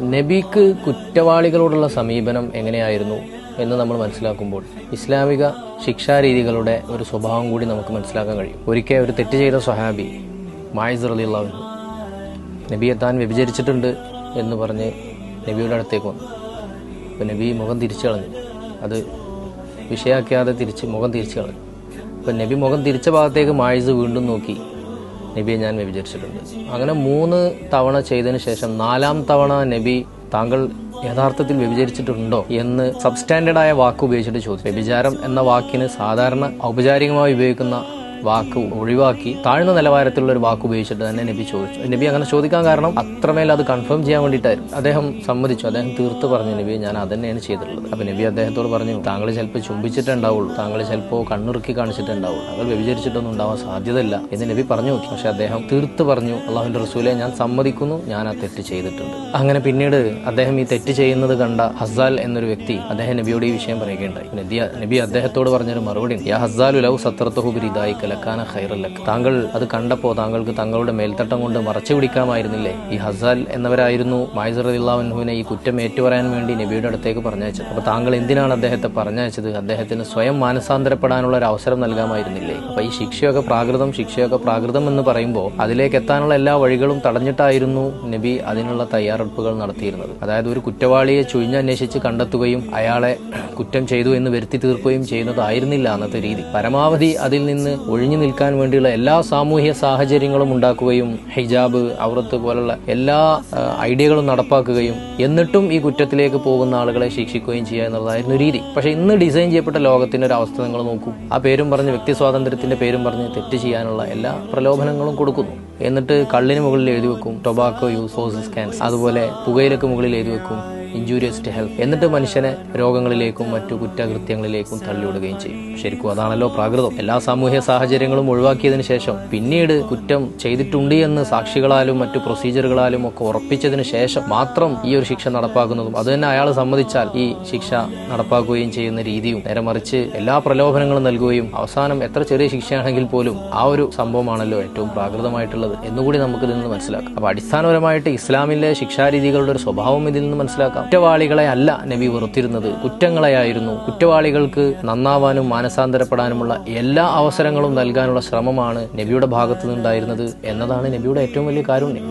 നബിക്ക് കുറ്റവാളികളോടുള്ള സമീപനം എങ്ങനെയായിരുന്നു എന്ന് നമ്മൾ മനസ്സിലാക്കുമ്പോൾ ഇസ്ലാമിക ശിക്ഷാരീതികളുടെ ഒരു സ്വഭാവം കൂടി നമുക്ക് മനസ്സിലാക്കാൻ കഴിയും. ഒരിക്കൽ ഒരു തെറ്റ് ചെയ്ത സ്വഹാബി മായിസ് റലിയുള്ളവൻ നബിയെ താൻ വ്യഭിചരിച്ചിട്ടുണ്ട് എന്ന് പറഞ്ഞ് നബിയുടെ അടുത്തേക്ക് വന്നു. അപ്പോൾ നബി മുഖം തിരിച്ചു കളഞ്ഞു. അത് വിഷയാക്കാതെ തിരിച്ച് മുഖം തിരിച്ചു കളഞ്ഞു. അപ്പോൾ നബി മുഖം തിരിച്ച ഭാഗത്തേക്ക് മായിസ് വീണ്ടും നോക്കി. നബിയെ ഞാൻ വ്യഭിചരിച്ചിട്ടുണ്ട് അങ്ങനെ മൂന്ന് തവണ ചെയ്തതിന് ശേഷം നാലാം തവണ നബി താങ്കൾ യഥാർത്ഥത്തിൽ വ്യഭിചരിച്ചിട്ടുണ്ടോ എന്ന് സബ്സ്റ്റാൻഡേർഡായ വാക്ക് ഉപയോഗിച്ചിട്ട് ചോദിച്ചു. വ്യഭിചാരം എന്ന വാക്കിന് സാധാരണ ഔപചാരികമായി ഉപയോഗിക്കുന്ന വാക്ക് ഒഴിവാക്കി താഴ്ന്ന നിലവാരത്തിലുള്ള ഒരു വാക്ക് ഉപയോഗിച്ചിട്ട് തന്നെ നബി ചോദിച്ചു. നബി അങ്ങനെ ചോദിക്കാൻ കാരണം അത്രമേൽ അത് കൺഫേം ചെയ്യാൻ വേണ്ടിയിട്ടായിരുന്നു. അദ്ദേഹം സമ്മതിച്ചു. അദ്ദേഹം തീർത്ത് പറഞ്ഞു നബി ഞാൻ അത് തന്നെയാണ് ചെയ്തിട്ടുള്ളത്. അപ്പൊ നബി അദ്ദേഹത്തോട് പറഞ്ഞു താങ്കൾ ചിലപ്പോൾ ചുംബിച്ചിട്ടുണ്ടാവുള്ളൂ. താങ്കൾ ചിലപ്പോൾ കണ്ണുറുക്കി കാണിച്ചിട്ടുണ്ടാവുള്ളൂ. താങ്കൾ വ്യഭിചരിച്ചിട്ടൊന്നും ഉണ്ടാവാൻ സാധ്യതയില്ല. എന്ന് നബി പറഞ്ഞു. നോക്കി പക്ഷെ അദ്ദേഹം തീർത്ത് പറഞ്ഞു അള്ളാഹുന്റെ റസൂലെ ഞാൻ സമ്മതിക്കുന്നു. ഞാൻ ആ തെറ്റ് ചെയ്തിട്ടുണ്ട്. അങ്ങനെ പിന്നീട് അദ്ദേഹം ഈ തെറ്റ് ചെയ്യുന്നത് കണ്ട ഹസാൽ എന്നൊരു വ്യക്തി അദ്ദേഹം നബിയോട് ഈ വിഷയം പറയുകയുണ്ടായി. നബി നബി അദ്ദേഹത്തോട് പറഞ്ഞൊരു മറുപടി. യാ ഹസാലു ലവ് സത്രത്തുഹുബിരിദായി കലക്കാന ഖൈറല്ലക്ക് താങ്കൾ അത് കണ്ടപ്പോൾ താങ്കൾക്ക് തങ്ങളുടെ മേൽത്തട്ടം കൊണ്ട് മറച്ചു പിടിക്കാമായിരുന്നില്ലേ? ഈ ഹസാൽ എന്നവരായിരുന്നു മായിസർ അള്ളാഹുവിനെ ഈ കുറ്റം ഏറ്റുപറയാൻ വേണ്ടി നബിയുടെ അടുത്തേക്ക് പറഞ്ഞയച്ചത്. അപ്പൊ താങ്കൾ എന്തിനാണ് അദ്ദേഹത്തെ പറഞ്ഞയച്ചത്? അദ്ദേഹത്തിന് സ്വയം മാനസാന്തരപ്പെടാനുള്ള ഒരു അവസരം നൽകാമായിരുന്നില്ലേ? അപ്പൊ ഈ ശിക്ഷയൊക്കെ പ്രാകൃതം ശിക്ഷയൊക്കെ പ്രാകൃതം എന്ന് പറയുമ്പോൾ അതിലേക്ക് എത്താനുള്ള എല്ലാ വഴികളും തടഞ്ഞിട്ടായിരുന്നു നബി അതിനുള്ള തയ്യാറെടുപ്പുകൾ നടത്തിയിരുന്നത്. അതായത് ഒരു കുറ്റവാളിയെ ചുഴിഞ്ഞന്വേഷിച്ച് കണ്ടെത്തുകയും അയാളെ കുറ്റം ചെയ്തു എന്ന് വരുത്തി തീർക്കുകയും ചെയ്യുന്നതായിരുന്നില്ല അന്നത്തെ രീതി. പരമാവധി അതിൽ നിന്ന് ഒഴിഞ്ഞു നിൽക്കാൻ വേണ്ടിയുള്ള എല്ലാ സാമൂഹ്യ സാഹചര്യങ്ങളും ഉണ്ടാക്കുകയും ഹിജാബ് ഔറത്ത് പോലുള്ള എല്ലാ ഐഡിയകളും നടപ്പാക്കുകയും എന്നിട്ടും ഈ കുറ്റത്തിലേക്ക് പോകുന്ന ആളുകളെ ശിക്ഷിക്കുകയും ചെയ്യുക എന്നുള്ളതായിരുന്നു രീതി. പക്ഷെ ഇന്ന് ഡിസൈൻ ചെയ്യപ്പെട്ട ലോകത്തിന്റെ ഒരു അവസ്ഥ നിങ്ങൾ നോക്കൂ. ആ പേരും പറഞ്ഞ് വ്യക്തി സ്വാതന്ത്ര്യത്തിന്റെ പേരും പറഞ്ഞ് തെറ്റ് ചെയ്യാനുള്ള എല്ലാ പ്രലോഭനങ്ങളും കൊടുക്കുന്നു. എന്നിട്ട് കള്ളിന് മുകളിൽ എഴുതി വെക്കും ടൊബാക്കോ യൂസ് ഫോസസ് ക്യാൻസ് അതുപോലെ പുകയിലക്ക് മുകളിൽ എഴുതി വെക്കും ഇഞ്ചൂരിയസ് ടു ഹെൽത്ത് എന്നിട്ട് മനുഷ്യനെ രോഗങ്ങളിലേക്കും മറ്റു കുറ്റകൃത്യങ്ങളിലേക്കും തള്ളിവിടുകയും ചെയ്യും. ശരിക്കും അതാണല്ലോ പ്രാകൃതം. എല്ലാ സാമൂഹ്യ സാഹചര്യങ്ങളും ഒഴിവാക്കിയതിനു ശേഷം പിന്നീട് കുറ്റം ചെയ്തിട്ടുണ്ട് എന്ന് സാക്ഷികളാലും മറ്റു പ്രൊസീജിയറുകളാലും ഒക്കെ ഉറപ്പിച്ചതിനു ശേഷം മാത്രം ഈ ഒരു ശിക്ഷ നടപ്പാക്കുന്നതും. അത് തന്നെ അയാൾ സമ്മതിച്ചാൽ ഈ ശിക്ഷ നടപ്പാക്കുകയും ചെയ്യുന്ന രീതിയും നേരെ മറിച്ച് എല്ലാ പ്രലോഭനങ്ങളും നൽകുകയും അവസാനം എത്ര ചെറിയ ശിക്ഷയാണെങ്കിൽ പോലും ആ ഒരു സംഭവമാണല്ലോ ഏറ്റവും പ്രാകൃതമായിട്ടുള്ളത് എന്നുകൂടി നമുക്ക് ഇതിൽ നിന്ന് മനസ്സിലാക്കാം. അപ്പൊ അടിസ്ഥാനപരമായിട്ട് ഇസ്ലാമിലെ ശിക്ഷാരീതികളുടെ ഒരു സ്വഭാവം ഇതിൽ നിന്ന് മനസ്സിലാക്കാം. കുറ്റവാളികളെ അല്ല നബി വെറുത്തിരുന്നത്. കുറ്റങ്ങളെയായിരുന്നു. കുറ്റവാളികൾക്ക് നന്നാവാനും മാനസാന്തരപ്പെടാനുമുള്ള എല്ലാ അവസരങ്ങളും നൽകാനുള്ള ശ്രമമാണ് നബിയുടെ ഭാഗത്തു നിന്നുണ്ടായിരുന്നത് എന്നതാണ് നബിയുടെ ഏറ്റവും വലിയ കാരുണ്യം.